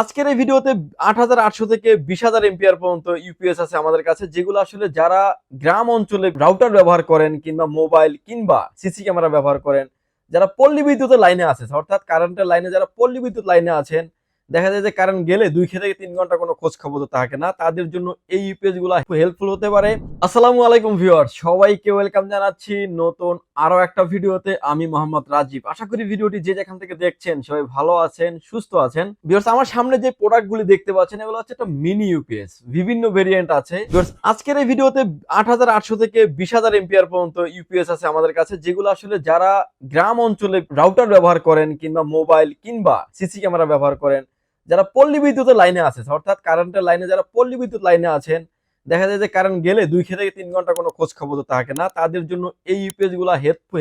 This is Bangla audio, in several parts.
আজকের এই ভিডিওতে আট হাজার আটশো থেকে বিশ হাজার এমপিআর পর্যন্ত ইউপিএস আছে আমাদের কাছে, যেগুলো আসলে যারা গ্রাম অঞ্চলে রাউটার ব্যবহার করেন কিংবা মোবাইল কিংবা সিসি ক্যামেরা ব্যবহার করেন, যারা পল্লী বিদ্যুতের লাইনে আছে, অর্থাৎ কারেন্টের লাইনে যারা পল্লী বিদ্যুৎ লাইনে আছেন দেখা যায় যে কারেন্ট গেলে দুই থেকে তিন ঘণ্টা কোনো খোঁজ খবর থাকে না। তাদের জন্য এই ইউপিএসগুলো হেল্পফুল হতে পারে। আসসালামু আলাইকুম ভিউয়ার সবাইকে ওয়েলকাম জানাচ্ছি নতুন আরও একটা ভিডিওতে। আমি মোহাম্মদ রাজীব। আশা করি ভিডিওটি যে যেখান থেকে দেখছেন সবাই ভালো আছেন, সুস্থ আছেন। ভিউয়ার্স আমার সামনে যে প্রোডাক্টগুলি দেখতে পাচ্ছেন, এগুলো হচ্ছে একটা মিনি ইউপিএস বিভিন্ন ভেরিয়েন্ট আছে। আজকের এই ভিডিওতে আট হাজার আটশো থেকে বিশ হাজার এমপিআর পর্যন্ত ইউপিএস আছে আমাদের কাছে, যেগুলো আসলে যারা গ্রাম অঞ্চলে রাউটার ব্যবহার করেন কিংবা মোবাইল কিংবা সিসি ক্যামেরা ব্যবহার করেন যারা পল্লী বিদ্যুতের লাইনে আছে অর্থাৎ কারেন্টের লাইনে যারা পল্লী বিদ্যুৎ লাইনে আছেন, দেখা যায় যে কারেন্ট গেলে দুই থেকে তিন ঘণ্টা কোনো খোঁজ খবর থাকে না। তাদের জন্য এই ইউপিএসগুলা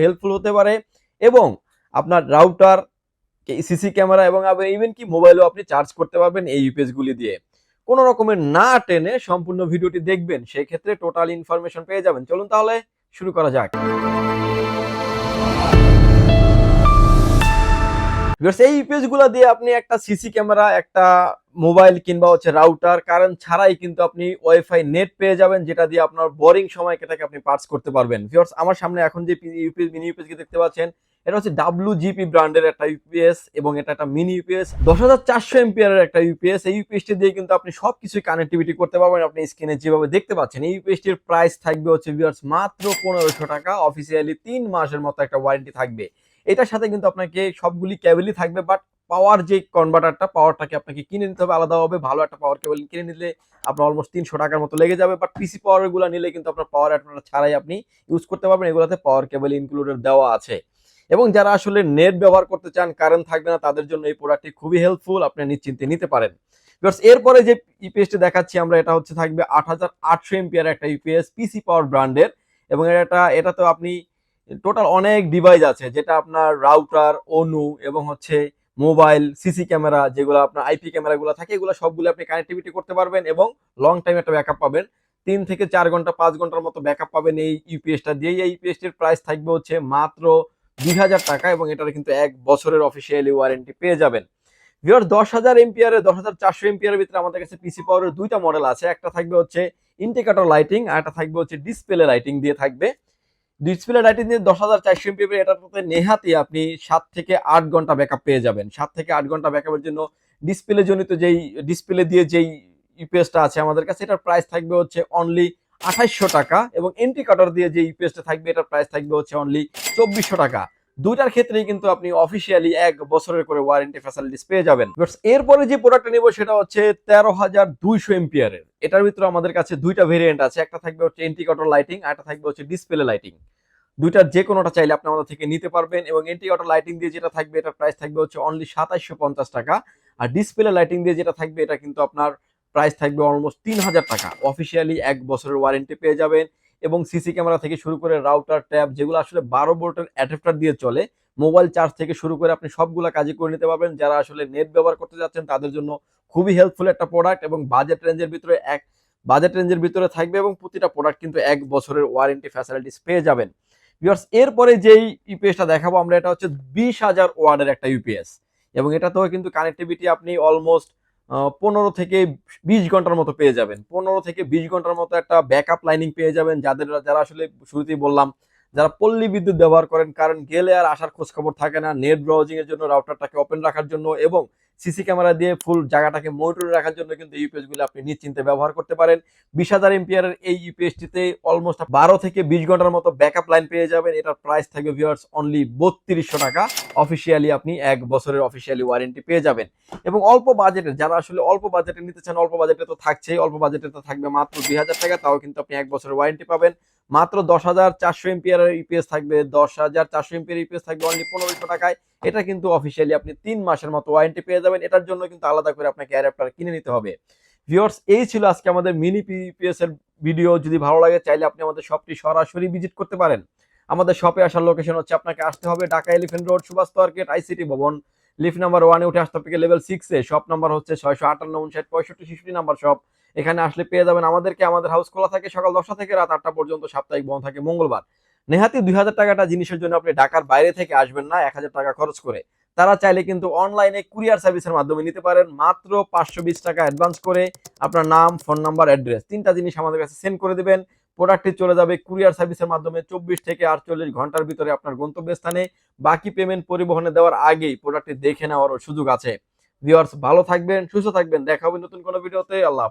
হেল্পফুল হতে পারে এবং আপনার রাউটার সিসি ক্যামেরা এবং ইভেন কি মোবাইলও আপনি চার্জ করতে পারবেন এই ইউপিএস গুলি দিয়ে। কোনো রকমের না টেনে সম্পূর্ণ ভিডিওটি দেখবেন সেই ক্ষেত্রে টোটাল ইনফরমেশন পেয়ে যাবেন। চলুন তাহলে শুরু করা যাক। এই ইউপিএসগুলো দিয়ে আপনি একটা সিসি ক্যামেরা একটা মোবাইল কিংবা হচ্ছে রাউটার কারেন্ট ছাড়াই কিন্তু আপনি ওয়াইফাই নেট পেয়ে যাবেন, যেটা দিয়ে আপনার বোরিং সময়টাকে আপনি পার্টস করতে পারবেন। ভিউয়ার্স আমার সামনে এখন যে ইউপিএস মিনি ইউপিএস দেখতে পাচ্ছেন, এটা হচ্ছে ডাব্লু জিপি ব্র্যান্ডের একটা ইউপিএস এবং এটা একটা মিনি ইউপিএস দশ হাজার চারশো এমপিআর একটা ইউপিএস এই ইউপিএসটি দিয়ে কিন্তু আপনি সবকিছু কানেক্টিভিটি করতে পারবেন, আপনি স্ক্রিনে যেভাবে দেখতে পাচ্ছেন। এই ইউপিএসটির প্রাইস থাকবে হচ্ছে ভিউয়ার্স মাত্র পনেরোশো টাকা অফিসিয়ালি তিন মাসের মতো একটা ওয়ারেন্টি থাকবে। এটার সাথে কিন্তু আপনাকে সবগুলি কেবলই থাকবে বাট পাওয়ার যে কনভার্টারটা পাওয়ারটাকে আপনাকে কিনে নিতে হবে আলাদাভাবে ভালো একটা পাওয়ার কেবল কিনে নিলে আপনার অলমোস্ট তিনশো টাকার মতো লেগে যাবে বাট পিসি পাওয়ারগুলো নিলে কিন্তু আপনার পাওয়ার অ্যাডাপ্টার ছাড়াই আপনি ইউজ করতে পারবেন এগুলোতে পাওয়ার কেবল ইনক্লুডেড দেওয়া আছে। এবং যারা আসলে নেট ব্যবহার করতে চান কারেন্ট থাকবে না তাদের জন্য এই প্রোডাক্টটি খুবই হেল্পফুল আপনি নিশ্চিন্তে নিতে পারেন। Viewers, এরপরে যে ইউপিএসটি দেখাচ্ছি আমরা এটা হচ্ছে থাকবে আট হাজার আটশো এমপিআর একটা ইউপিএস পিসি পাওয়ার ব্র্যান্ডের এবং এটা এটা তো আপনি টোটাল অনেক ডিভাইস আছে, যেটা আপনার রাউটার অনু এবং হচ্ছে মোবাইল সিসি ক্যামেরা যেগুলো আপনার আইপি ক্যামেরাগুলো থাকে, এগুলো সবগুলো আপনি কানেক্টিভিটি করতে পারবেন এবং লং টাইম একটা ব্যাকআপ পাবেন। তিন থেকে চার ঘণ্টা, পাঁচ ঘণ্টার মতো ব্যাকআপ পাবেন এই ইউপিএসটা দিয়ে এই ইউপিএসটির প্রাইস থাকবে হচ্ছে মাত্র দুই হাজার টাকা এবং এটার কিন্তু এক বছরের অফিসিয়ালি ওয়ারেন্টি পেয়ে যাবেন। ভিওর দশ হাজার এমপিআর দশ হাজার চারশো এমপিআর ভিতরে আমাদের কাছে পিসি পাওয়ারের দুইটা মডেল আছে। একটা থাকবে হচ্ছে ইন্ডিকেটর লাইটিং আর একটা থাকবে হচ্ছে ডিসপ্লে লাইটিং দিয়ে থাকবে। ডিসপ্লে রাইটিং দিয়ে দশ হাজার চারশো এমপি এটার মধ্যে নেহাতি আপনি সাত থেকে আট ঘণ্টা ব্যাকআপ পেয়ে যাবেন। সাত থেকে আট ঘণ্টা ব্যাকআপের জন্য ডিসপ্লে জনিত যেই ডিসপ্লে দিয়ে যেই ইউপিএসটা আছে আমাদের কাছে, এটার প্রাইস থাকবে হচ্ছে অনলি আঠাইশশো টাকা এবং এন্ট্রি কাটার দিয়ে যে ইউপিএসটা থাকবে, এটার প্রাইস থাকবে হচ্ছে অনলি চব্বিশশো টাকা। দুইটার ক্ষেত্রেই কিন্তু আপনি অফিসিয়ালি এক বছরের করে ওয়ারেন্টি ফ্যাসিলিটিস পেয়ে যাবেন। এরপরে যে প্রোডাক্টটা নেব সেটা হচ্ছে তেরো হাজার দুইশো এমপিআর এর। এটার ভিতরে আমাদের কাছে দুইটা ভেরিয়েন্ট আছে, একটা থাকবে হচ্ছে এন্টিকটর লাইটিং আর একটা থাকবে হচ্ছে ডিসপ্লে লাইটিং দুইটার যে কোনোটা চাইলে আপনি আমাদের থেকে নিতে পারবেন এবং এন্টিকটর লাইটিং দিয়ে যেটা থাকবে, এটার প্রাইস থাকবে হচ্ছে অনলি সাতাইশশো পঞ্চাশ টাকা। আর ডিসপ্লে লাইটিং দিয়ে যেটা থাকবে, এটা কিন্তু আপনার প্রাইস থাকবে অলমোস্ট তিন হাজার টাকা। অফিসিয়ালি এক বছরের ওয়ারেন্টি পেয়ে যাবেন। এবং সিসি ক্যামেরা থেকে শুরু করে রাউটার ট্যাব যেগুলো আসলে বারো ভোল্টের অ্যাডাপ্টার দিয়ে চলে মোবাইল চার্জ থেকে শুরু করে আপনি সবগুলা কাজই করে নিতে পারবেন। যারা আসলে নেট ব্যবহার করতে যাচ্ছেন, তাদের জন্য খুবই হেল্পফুল একটা প্রোডাক্ট এবং বাজেট রেঞ্জের ভিতরে এক বাজেট রেঞ্জের ভিতরে থাকবে এবং প্রতিটা প্রোডাক্ট কিন্তু এক বছরের ওয়ারেন্টি ফ্যাসিলিটিস পেয়ে যাবেন। ভিউয়ার্স এরপরে যেই ইউপিএসটা দেখাবো আমরা, এটা হচ্ছে বিশ হাজার ওয়ার্ডের একটা ইউপিএস এবং এটাতেও কিন্তু কানেক্টিভিটি আপনি অলমোস্ট পনেরো থেকে বিশ ঘণ্টার মতো পেয়ে যাবেন। পনেরো থেকে বিশ ঘণ্টার মতো একটা ব্যাকআপ লাইনিং পেয়ে যাবেন, যাদের যারা আসলে শুরুতেই বললাম, যারা পল্লী বিদ্যুৎ ব্যবহার করেন, কারণ গেলে আর আসার খোঁজখবর থাকে না নেট ব্রাউজিং এর জন্য রাউটারটাকে ওপেন রাখার জন্য এবং সিসি ক্যামেরা দিয়ে ফুল জায়গাটাকে মনিটরে রাখার জন্য কিন্তু ইউপিএসগুলো আপনি নিশ্চিন্তে ব্যবহার করতে পারেন। বিশ হাজার এমপিআর এই ইউপিএসটিতে অলমোস্ট বারো থেকে বিশ ঘণ্টার মতো ব্যাকআপ লাইন পেয়ে যাবেন। এটার প্রাইস থাকবে ভিউয়ার্স অনলি বত্রিশশো টাকা। অফিসিয়ালি আপনি এক বছরের অফিসিয়ালি ওয়ারেন্টি পেয়ে যাবেন। এবং অল্প বাজেটের যারা আসলে অল্প বাজেটে নিতে চান, অল্প বাজেটে তো থাকছেই, অল্প বাজেটে তো থাকবে মাত্র দুই হাজার টাকা, তাও কিন্তু আপনি এক বছরের ওয়ারেন্টি পাবেন। মাত্র দশ হাজার চারশো এমপিআর ইউপিএস থাকবে, দশ হাজার চারশো এমপিআর ইউপিএস থাকবে অনলি পনেরোশো টাকায়। এটা কিন্তু অফিসিয়ালি আপনি তিন মাসের মতো ওয়ারেন্টি পেয়ে যাবেন। এটার জন্য কিন্তু আলাদা করে আপনাকে অ্যাডাপ্টার কিনে নিতে হবে। ভিউয়ার্স এই ছিল আজকে আমাদের মিনি পিপিএস এর ভিডিও যদি ভালো লাগে, চাইলে আপনি আমাদের শপটি সরাসরি ভিজিট করতে পারেন। আমাদের শপে আসার লোকেশন হচ্ছে আপনাকে আসতে হবে Dhaka elephant road Subhash market ICT ভবন। লিফট নাম্বার ওয়ানে উঠে আসতে হবে লেভেল সিক্সে শপ নাম্বার হচ্ছে ছয়শো আটান্ন, উনষাট, পঁয়ষট্টি, ছেষট্টি নাম্বার শপ এখানে আসলে পেয়ে যাবেন আমাদেরকে, আমাদের হাউস খোলা থাকে সকাল দশটা থেকে রাত আটটা পর্যন্ত, সাপ্তাহিক বন্ধ থাকে, মঙ্গলবার। নেহাতি দুই হাজার টাকাটা জিনিসের জন্য আপনি ঢাকার বাইরে থেকে আসবেন না, এক হাজার টাকা খরচ করে। তারা চাইলে কিন্তু অনলাইনে কুরিয়ার সার্ভিসের মাধ্যমে নিতে পারেন। মাত্র পাঁচশো বিশ টাকা অ্যাডভান্স করে আপনার নাম ফোন নাম্বার অ্যাড্রেস তিনটা জিনিস আমাদের কাছে সেন্ড করে দিবেন। প্রোডাক্টটি চলে যাবে কুরিয়ার সার্ভিসের মাধ্যমে চব্বিশ থেকে আটচল্লিশ ঘণ্টার ভিতরে আপনার গন্তব্যস্থানে। বাকি পেমেন্ট পরিবহনে দেওয়ার আগেই প্রোডাক্টটি দেখে নেওয়ারও সুযোগ আছে। ভিউয়ার্স ভালো থাকবেন, সুস্থ থাকবেন। দেখা হবে নতুন কোনো ভিডিওতে আল্লাহ।